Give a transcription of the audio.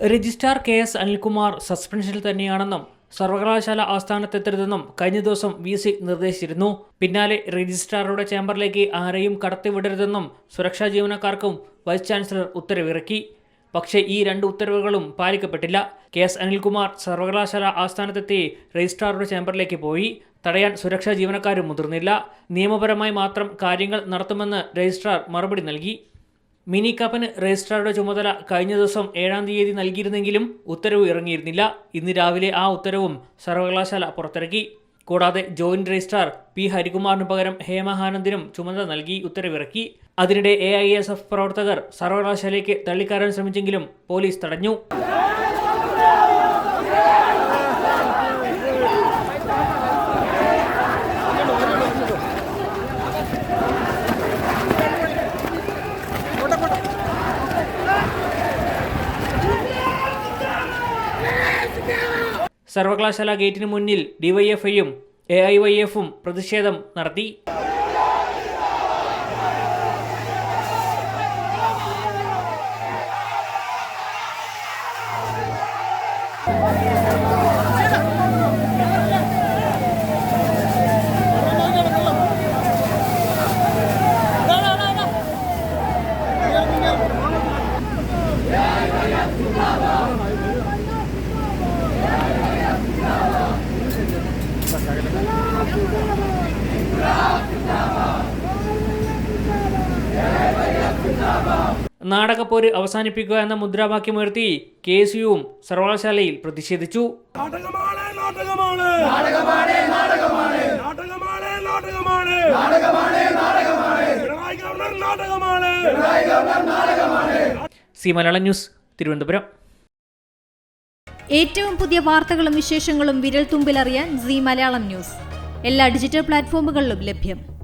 Registrar K S Anilkumar സസ്പെൻഷനിൽ തന്നെയാണെന്നും സർവകലാശാല ആസ്ഥാനത്തെത്തരുതെന്നും കഴിഞ്ഞ ദിവസം വി സി നിർദ്ദേശിച്ചിരുന്നു. പിന്നാലെ രജിസ്ട്രാറുടെ ചേംബറിലേക്ക് ആരെയും കടത്തിവിടരുതെന്നും സുരക്ഷാ ജീവനക്കാർക്കും വൈസ് ചാൻസലർ ഉത്തരവിറക്കി. പക്ഷേ ഈ രണ്ട് ഉത്തരവുകളും പാലിക്കപ്പെട്ടില്ല. കെ എസ് അനിൽകുമാർ സർവകലാശാല ആസ്ഥാനത്തെത്തി രജിസ്ട്രാറുടെ ചേംബറിലേക്ക് പോയി. തടയാൻ സുരക്ഷാ ജീവനക്കാരും മുതിർന്നില്ല. നിയമപരമായി മാത്രം കാര്യങ്ങൾ നടത്തുമെന്ന് രജിസ്ട്രാർ മറുപടി നൽകി. മിനി കപ്പന് രജിസ്ട്രാറുടെ ചുമതല കഴിഞ്ഞ ദിവസം ഏഴാം തീയതി നൽകിയിരുന്നെങ്കിലും ഉത്തരവ് ഇറങ്ങിയിരുന്നില്ല. ഇന്ന് രാവിലെ ആ ഉത്തരവും സർവകലാശാല പുറത്തിറക്കി. കൂടാതെ ജോയിന്റ് രജിസ്ട്രാർ പി ഹരികുമാറിന് പകരം ഹേമഹാനന്ദിനും ചുമതല നൽകി ഉത്തരവിറക്കി. അതിനിടെ എ ഐ എസ് എഫ് പ്രവർത്തകർ സർവകലാശാലയ്ക്ക് തള്ളിക്കയറാൻ ശ്രമിച്ചെങ്കിലും പോലീസ് തടഞ്ഞു. സർവകലാശാല ഗേറ്റിന് മുന്നിൽ ഡിവൈഎഫ്ഐയും എ ഐ വൈ എഫും പ്രതിഷേധം നടത്തി. നാടകപ്പോര് അവസാനിപ്പിക്കുക എന്ന മുദ്രാവാക്യമുയർത്തി കെ എസ് യുവും സർവകലാശാലയിൽ പ്രതിഷേധിച്ചു. Zee Malayalam news Thiruvananthapuram. ഏറ്റവും പുതിയ വാർത്തകളും വിശേഷങ്ങളും വിരൽത്തുമ്പിൽ അറിയാൻ സി മലയാളം ന്യൂസ്. എല്ലാ ഡിജിറ്റൽ പ്ലാറ്റ്ഫോമുകളിലും ലഭ്യം.